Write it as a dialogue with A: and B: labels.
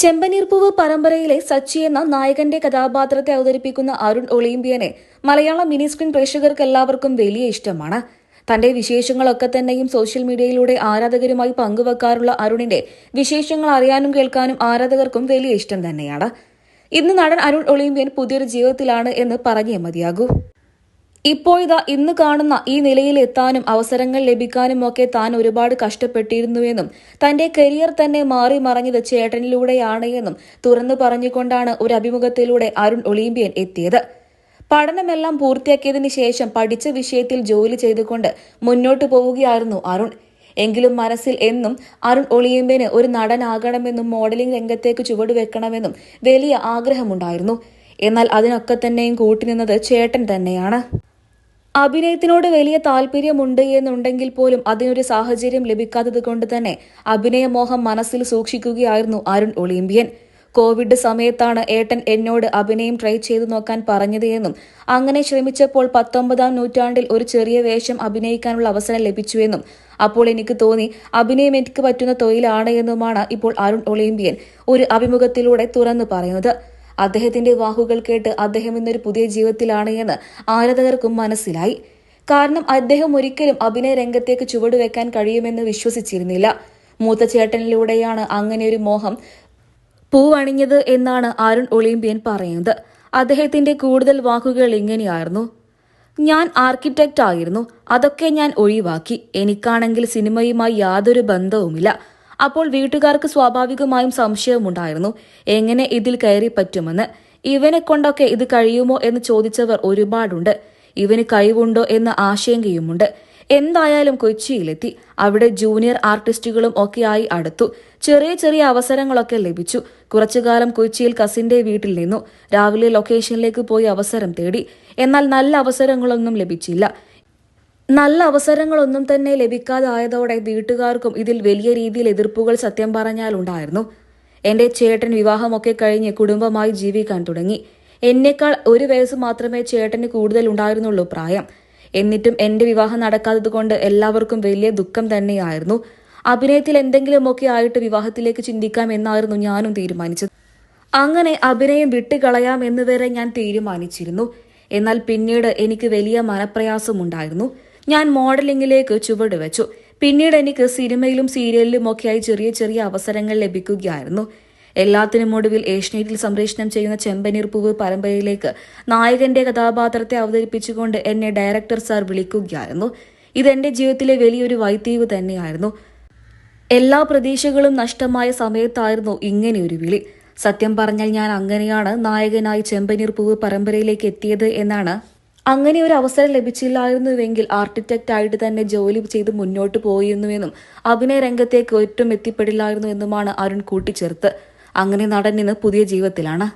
A: ചെമ്പനീർപ്പൂവ് പരമ്പരയിലെ സച്ചി എന്ന നായകന്റെ കഥാപാത്രത്തെ അവതരിപ്പിക്കുന്ന അരുൺ ഒളിമ്പ്യനെ മലയാള മിനി സ്ക്രീൻ പ്രേക്ഷകർക്ക് എല്ലാവർക്കും വലിയ ഇഷ്ടമാണ്. തന്റെ വിശേഷങ്ങളൊക്കെ തന്നെയും സോഷ്യൽ മീഡിയയിലൂടെ ആരാധകരുമായി പങ്കുവെക്കാറുള്ള അരുണിന്റെ വിശേഷങ്ങൾ അറിയാനും കേൾക്കാനും ആരാധകർക്കും വലിയ ഇഷ്ടം തന്നെയാണ്. ഇന്ന് നടൻ അരുൺ ഒളിമ്പ്യൻ പുതിയൊരു ജീവിതത്തിലാണ് എന്ന് പറഞ്ഞേ മതിയാകൂ. ഇപ്പോഴിതാ ഇന്ന് കാണുന്ന ഈ നിലയിൽ എത്താനും അവസരങ്ങൾ ലഭിക്കാനും ഒക്കെ താൻ ഒരുപാട് കഷ്ടപ്പെട്ടിരുന്നുവെന്നും തന്റെ കരിയർ തന്നെ മാറി മറഞ്ഞത് ചേട്ടനിലൂടെയാണ് എന്നും തുറന്നു പറഞ്ഞുകൊണ്ടാണ് ഒരു അഭിമുഖത്തിലൂടെ അരുൺ ഒളിമ്പ്യൻ എത്തിയത്. പഠനമെല്ലാം പൂർത്തിയാക്കിയതിന് ശേഷം പഠിച്ച വിഷയത്തിൽ ജോലി ചെയ്തുകൊണ്ട് മുന്നോട്ടു പോവുകയായിരുന്നു അരുൺ. എങ്കിലും മനസ്സിൽ എന്നും അരുൺ ഒളിയമ്പേന് ഒരു നടനാകണമെന്നും മോഡലിംഗ് രംഗത്തേക്ക് ചുവടുവെക്കണമെന്നും വലിയ ആഗ്രഹമുണ്ടായിരുന്നു. എന്നാൽ അതിനൊക്കെ തന്നെയും കൂട്ടിനിന്നത് ചേട്ടൻ തന്നെയാണ്. അഭിനയത്തിനോട് വലിയ താല്പര്യമുണ്ട് എന്നുണ്ടെങ്കിൽ പോലും അതിനൊരു സാഹചര്യം ലഭിക്കാത്തത് കൊണ്ട് തന്നെ അഭിനയമോഹം മനസ്സിൽ സൂക്ഷിക്കുകയായിരുന്നു അരുൺ ഒളിമ്പ്യൻ. കോവിഡ് സമയത്താണ് ഏട്ടൻ എന്നോട് അഭിനയം ട്രൈ ചെയ്തു നോക്കാൻ പറഞ്ഞത് എന്നും അങ്ങനെ ശ്രമിച്ചപ്പോൾ പത്തൊമ്പതാം നൂറ്റാണ്ടിൽ ഒരു ചെറിയ വേഷം അഭിനയിക്കാനുള്ള അവസരം ലഭിച്ചുവെന്നും അപ്പോൾ എനിക്ക് തോന്നി അഭിനയം എനിക്ക് പറ്റുന്ന തൊഴിലാണ് എന്നുമാണ് ഇപ്പോൾ അരുൺ ഒളിമ്പ്യൻ ഒരു അഭിമുഖത്തിലൂടെ തുറന്നു പറയുന്നത്. അദ്ദേഹത്തിന്റെ വാക്കുകൾ കേട്ട് അദ്ദേഹം ഇന്നൊരു പുതിയ ജീവിതത്തിലാണ് എന്ന് ആരാധകർക്കും മനസ്സിലായി. കാരണം അദ്ദേഹം ഒരിക്കലും അഭിനയ രംഗത്തേക്ക് ചുവടുവെക്കാൻ കഴിയുമെന്ന് വിശ്വസിച്ചിരുന്നില്ല. മൂത്ത ചേട്ടനിലൂടെയാണ് അങ്ങനെ ഒരു മോഹം പൂവണിഞ്ഞത് എന്നാണ് അരുൺ ഒളിമ്പ്യൻ പറയുന്നത്. അദ്ദേഹത്തിന്റെ കൂടുതൽ വാക്കുകൾ ഇങ്ങനെയായിരുന്നു. ഞാൻ ആർക്കിടെക്റ്റ് ആയിരുന്നു അതൊക്കെ ഞാൻ ഒഴിവാക്കി. എനിക്കാണെങ്കിൽ സിനിമയുമായി യാതൊരു ബന്ധവുമില്ല. അപ്പോൾ വീട്ടുകാർക്ക് സ്വാഭാവികമായും സംശയമുണ്ടായിരുന്നു. എങ്ങനെ ഇതിൽ കയറി പറ്റുമെന്ന്. ഇവനെ കൊണ്ടൊക്കെ ഇത് കഴിയുമോ എന്ന് ചോദിച്ചവർ ഒരുപാടുണ്ട്. ഇവന് കഴിവുണ്ടോ എന്ന ആശങ്കയുമുണ്ട്. എന്തായാലും കൊച്ചിയിലെത്തി. അവിടെ ജൂനിയർ ആർട്ടിസ്റ്റുകളും ഒക്കെയായി അടുത്തു. ചെറിയ ചെറിയ അവസരങ്ങളൊക്കെ ലഭിച്ചു. കുറച്ചുകാലം കൊച്ചിയിൽ കസിന്റെ വീട്ടിൽ നിന്നു. രാവിലെ ലൊക്കേഷനിലേക്ക് പോയി അവസരം തേടി. എന്നാൽ നല്ല അവസരങ്ങളൊന്നും ലഭിച്ചില്ല. നല്ല അവസരങ്ങളൊന്നും തന്നെ ലഭിക്കാതായതോടെ വീട്ടുകാർക്കും ഇതിൽ വലിയ രീതിയിൽ എതിർപ്പുകൾ സത്യം പറഞ്ഞാൽ ഉണ്ടായിരുന്നു. എന്റെ ചേട്ടൻ വിവാഹമൊക്കെ കഴിഞ്ഞ് കുടുംബമായി ജീവിക്കാൻ തുടങ്ങി. എന്നേക്കാൾ ഒരു വയസ്സ് മാത്രമേ ചേട്ടന് കൂടുതൽ ഉണ്ടായിരുന്നുള്ളൂ പ്രായം. എന്നിട്ടും എന്റെ വിവാഹം നടക്കാത്തതുകൊണ്ട് എല്ലാവർക്കും വലിയ ദുഃഖം തന്നെയായിരുന്നു. അഭിനയത്തിൽ എന്തെങ്കിലുമൊക്കെ ആയിട്ട് വിവാഹത്തിലേക്ക് ചിന്തിക്കാം എന്നായിരുന്നു ഞാനും തീരുമാനിച്ചത്. അങ്ങനെ അഭിനയം എന്ന് വരെ ഞാൻ തീരുമാനിച്ചിരുന്നു. എന്നാൽ പിന്നീട് എനിക്ക് വലിയ മനപ്രയാസമുണ്ടായിരുന്നു ഞാൻ മോഡലിംഗിലേക്ക് ചുവട് വെച്ചു. പിന്നീട് എനിക്ക് സിനിമയിലും സീരിയലിലും ഒക്കെയായി ചെറിയ ചെറിയ അവസരങ്ങൾ ലഭിക്കുകയായിരുന്നു. എല്ലാത്തിനും ഒടുവിൽ ഏഷ്യനെറ്റിൽ സംപ്രേഷണം ചെയ്യുന്ന ചെമ്പനീർ പൂവ് പരമ്പരയിലേക്ക് നായകന്റെ കഥാപാത്രത്തെ അവതരിപ്പിച്ചുകൊണ്ട് എന്നെ ഡയറക്ടർ സാർ വിളിക്കുകയായിരുന്നു. ഇതെന്റെ ജീവിതത്തിലെ വലിയൊരു വൈത്തീവ് തന്നെയായിരുന്നു. എല്ലാ പ്രതീക്ഷകളും നഷ്ടമായ സമയത്തായിരുന്നു ഇങ്ങനെയൊരു വിളി. സത്യം പറഞ്ഞാൽ ഞാൻ അങ്ങനെയാണ് നായകനായി ചെമ്പനീർ പൂവ് പരമ്പരയിലേക്ക് എത്തിയത് എന്നാണ് അങ്ങനെ ഒരു അവസരം ലഭിച്ചില്ലായിരുന്നുവെങ്കിൽ ആർക്കിടെക്റ്റ് ആയിട്ട് തന്നെ ജോലി ചെയ്ത് മുന്നോട്ട് പോയിരുന്നുവെന്നും അഭിനയ രംഗത്തേക്ക് ഒറ്റും എത്തിപ്പെടില്ലായിരുന്നു എന്നുമാണ് അരുൺ കൂട്ടിച്ചേർത്ത്. അങ്ങനെ നടൻ ഇന്ന് പുതിയ ജീവിതത്തിലാണ്.